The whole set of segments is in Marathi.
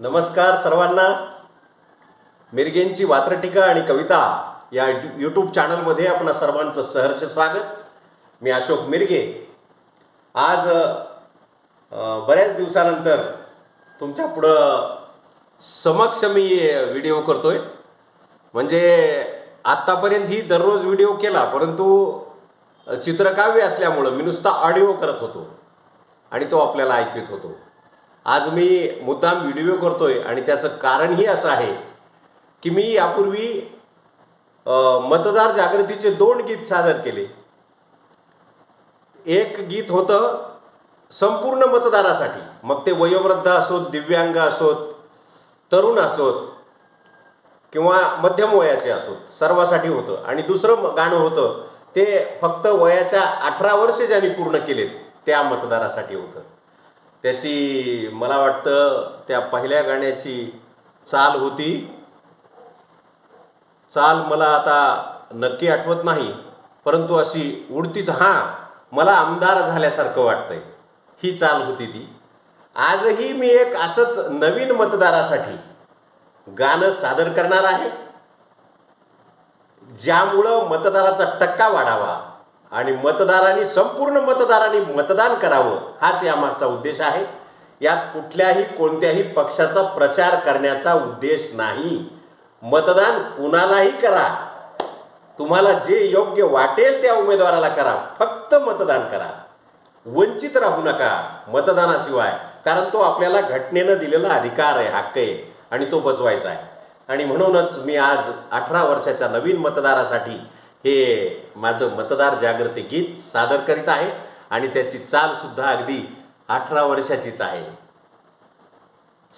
नमस्कार सर्वांना. मिरगेंची वात्रटिका आणि कविता या यूट्यूब चॅनलमध्ये आपणा सर्वांचं सहर्ष स्वागत. मी अशोक मिरगे. आज बऱ्याच दिवसानंतर तुमच्या पुढं समक्ष मी व्हिडिओ करतोय. म्हणजे आत्तापर्यंत ही दररोज व्हिडिओ केला परंतु चित्रकाव्य असल्यामुळं मी नुसता ऑडिओ करत होतो आणि तो आपल्याला ऐकवित होतो. आज मी मुद्दाम व्हिडिओ करतो आहे आणि त्याचं कारणही असं आहे की मी यापूर्वी मतदार जागृतीचे दोन गीत सादर केले. एक गीत होतं संपूर्ण मतदारासाठी. मग ते वयोवृद्ध असोत दिव्यांग असोत तरुण असोत किंवा मध्यम वयाचे असोत सर्वासाठी होतं. आणि दुसरं गाणं होतं ते फक्त वयाच्या अठरा वर्षे ज्यांनी पूर्ण केलेत त्या मतदारासाठी होतं. त्याची मला वाटतं त्या पहिल्या गाण्याची चाल होती. चाल मला आता नक्की आठवत नाही परंतु अशी उडतीच हां मला आमदार झाल्यासारखं वाटतंय. ही चाल होती ती. आजही मी एक असंच नवीन मतदारासाठी गाणं सादर करणार आहे ज्यामुळं मतदाराचा टक्का वाढावा. आणि मतदारांनी संपूर्ण मतदारांनी मतदान करावं हाच यामागचा उद्देश आहे. यात कुठल्याही कोणत्याही पक्षाचा प्रचार करण्याचा उद्देश नाही. मतदान कुणालाही करा. तुम्हाला जे योग्य वाटेल त्या उमेदवाराला करा. फक्त मतदान करा. वंचित राहू नका मतदानाशिवाय कारण तो आपल्याला घटनेनं दिलेला अधिकार आहे हक्क आहे आणि तो बजवायचा आहे. आणि म्हणूनच मी आज अठरा वर्षाच्या नवीन मतदारासाठी हे माझं मतदार जागृती गीत सादर करीत आहे आणि त्याची चालसुद्धा अगदी अठरा वर्षाचीच आहे.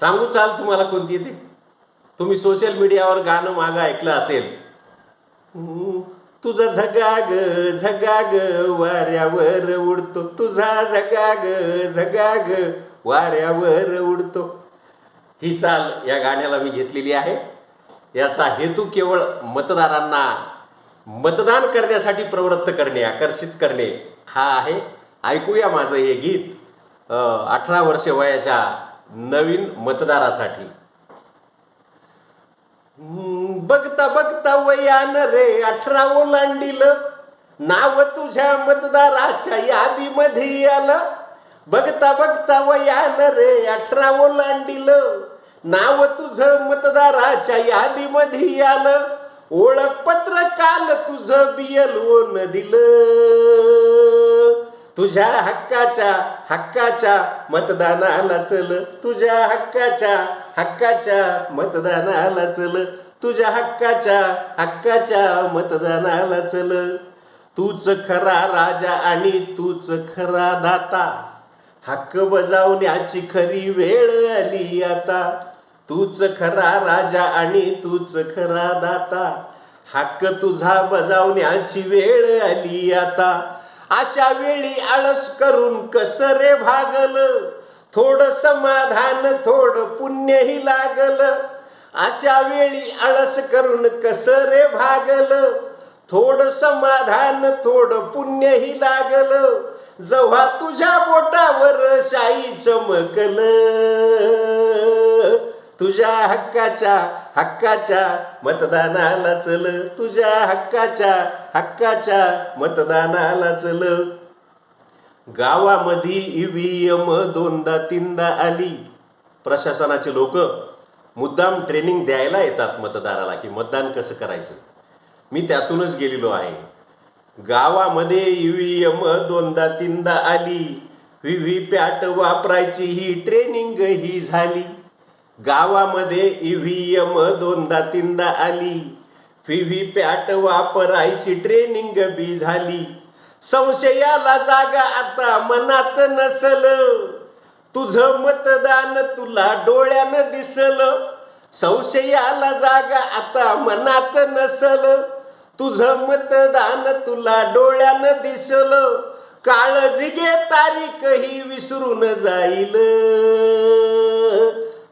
सांगू चाल तुम्हाला कोणती येते? तुम्ही सोशल मीडियावर गाणं मागं ऐकलं असेल. तुझा झगाग झगाग वाऱ्यावर उडतो. तुझा झगाग झगाग वाऱ्यावर उडतो. ही चाल या गाण्याला मी घेतलेली आहे. याचा हेतू केवळ मतदारांना मतदान करण्यासाठी प्रवृत्त करणे आकर्षित करणे हा आहे. ऐकूया माझं हे गीत अठरा वर्षे वयाच्या नवीन मतदारासाठी. बघता बघता वयान रे अठरा ओलांडील नाव तुझ्या मतदाराच्या यादीमध्ये आलं. बघता बघता वयान रे अठरा ओलांडील नाव तुझं मतदाराच्या यादीमध्ये आलं. ओळखपत्र काल तुझं बियलवून दिलं. तुझ्या हक्काच्या हक्काच्या मतदानाला चल. तुझ्या हक्काच्या हक्काच्या मतदानाला चल. तुझ्या हक्काच्या हक्काच्या मतदानाला चल. तूच खरा राजा आणि तूच खरा दाता. हक्क बजावण्याची खरी वेळ आली आता. तूच खरा राजा आणि तूच खरा दाता. हक्क तुझा बजावण्याची वेळ आली आता. अशा वेळी आळस करून कस रे भागल. थोड समाधान थोड पुण्यही लागल. अशा वेळी आळस करून कस रे भागल. थोड समाधान थोड पुण्यही लागल. जेव्हा तुझ्या बोटावर शाई चमकल. तुझ्या हक्काच्या हक्काच्या मतदानाला चल. तुझ्या हक्काच्या हक्काच्या मतदानाला चल. गावामध्ये ईव्हीएम दोनदा तीनदा आली. प्रशासनाचे लोक मुद्दाम ट्रेनिंग द्यायला येतात मतदाराला की मतदान कसं करायचं? मी त्यातूनच गेलेलो आहे. गावामध्ये ईव्हीएम दोनदा तीनदा आली. व्ही व्ही पॅट वापरायची ही ट्रेनिंग ही झाली. गावामध्ये ईव्हीएम दोनदा तीनदा आली. व्ही व्ही पॅट वापरायची ट्रेनिंग बी झाली. संशयाला जागा आता मनात नसल. तुझं मतदान तुला डोळ्यानं दिसल. संशयाला जागा आता मनात नसल. तुझं मतदान तुला डोळ्यानं दिसल. काळजी घे तारीख ही विसरून जाईल.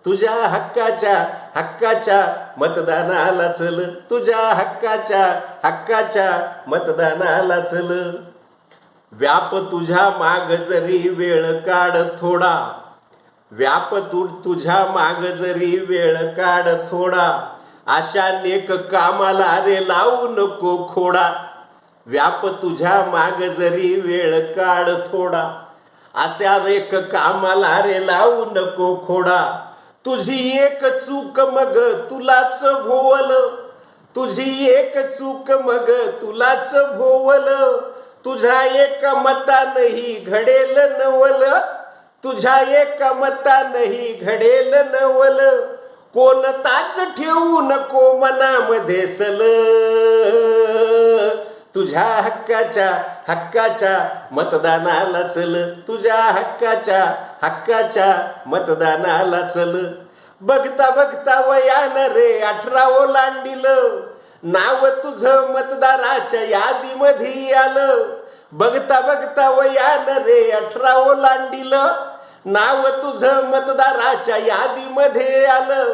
तुझ्या हक्काच्या हक्काच्या मतदानाला चल. तुझ्या हक्काच्या हक्काच्या मतदानाला चल. व्याप तुझ्या माग जरी वेळ काढ थोडा. व्याप तू तुझ्या माग जरी वेळ काढ थोडा. अशा नेक कामाला रे लावू नको खोडा. व्याप तुझ्या माग जरी वेळ काढ थोडा. अशा नेक कामाला रे लावू नको खोडा. तुझी एक चूक मग तुलाच भोवल. तुझी एक चूक मग तुलाच भोवल. तुझ्या एक मतानही घडेल नवल. तुझ्या एक मतानही घडेल नवल. कोणताच ठेवू नको मनामध्ये सल. तुझ्या हक्काच्या हक्काच्या मतदानाला चल. तुझ्या हक्काच्या हक्काच्या मतदानाला चल. बघता बघता वयान रे अठरा ओलांडील नाव तुझं मतदाराच्या यादीमध्ये आलं. बघता बघता वयान रे अठरा ओलांडील नाव तुझं मतदाराच्या यादीमध्ये आलं.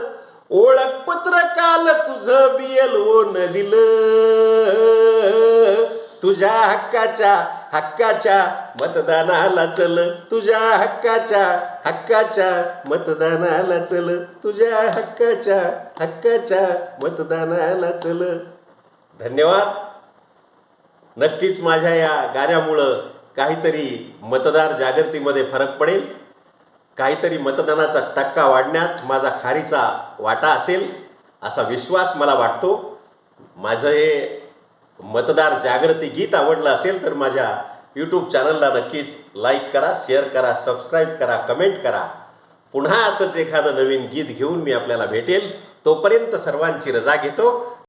ओळखपत्र काल तुझं बियल न दिलं. तुझ्या हक्काच्या हक्काच्या मतदानाला चल. तुझ्या हक्काच्या हक्काच्या मतदानाला चल. तुझ्या हक्काच्या हक्काच्या मतदानाला चल. धन्यवाद. नक्कीच माझ्या या गाण्यामुळं काहीतरी मतदार जागृतीमध्ये फरक पडेल. काहीतरी मतदानाचा टक्का वाढण्यात माझा खारीचा वाटा असेल असा विश्वास मला वाटतो. माझं हे मतदार जागृती गीत आवडलं असेल तर माझ्या यूट्यूब चॅनलला नक्कीच लाईक करा शेअर करा सबस्क्राईब करा कमेंट करा. पुन्हा असंच एखादं नवीन गीत घेऊन मी आपल्याला भेटेल. तोपर्यंत सर्वांची रजा घेतो.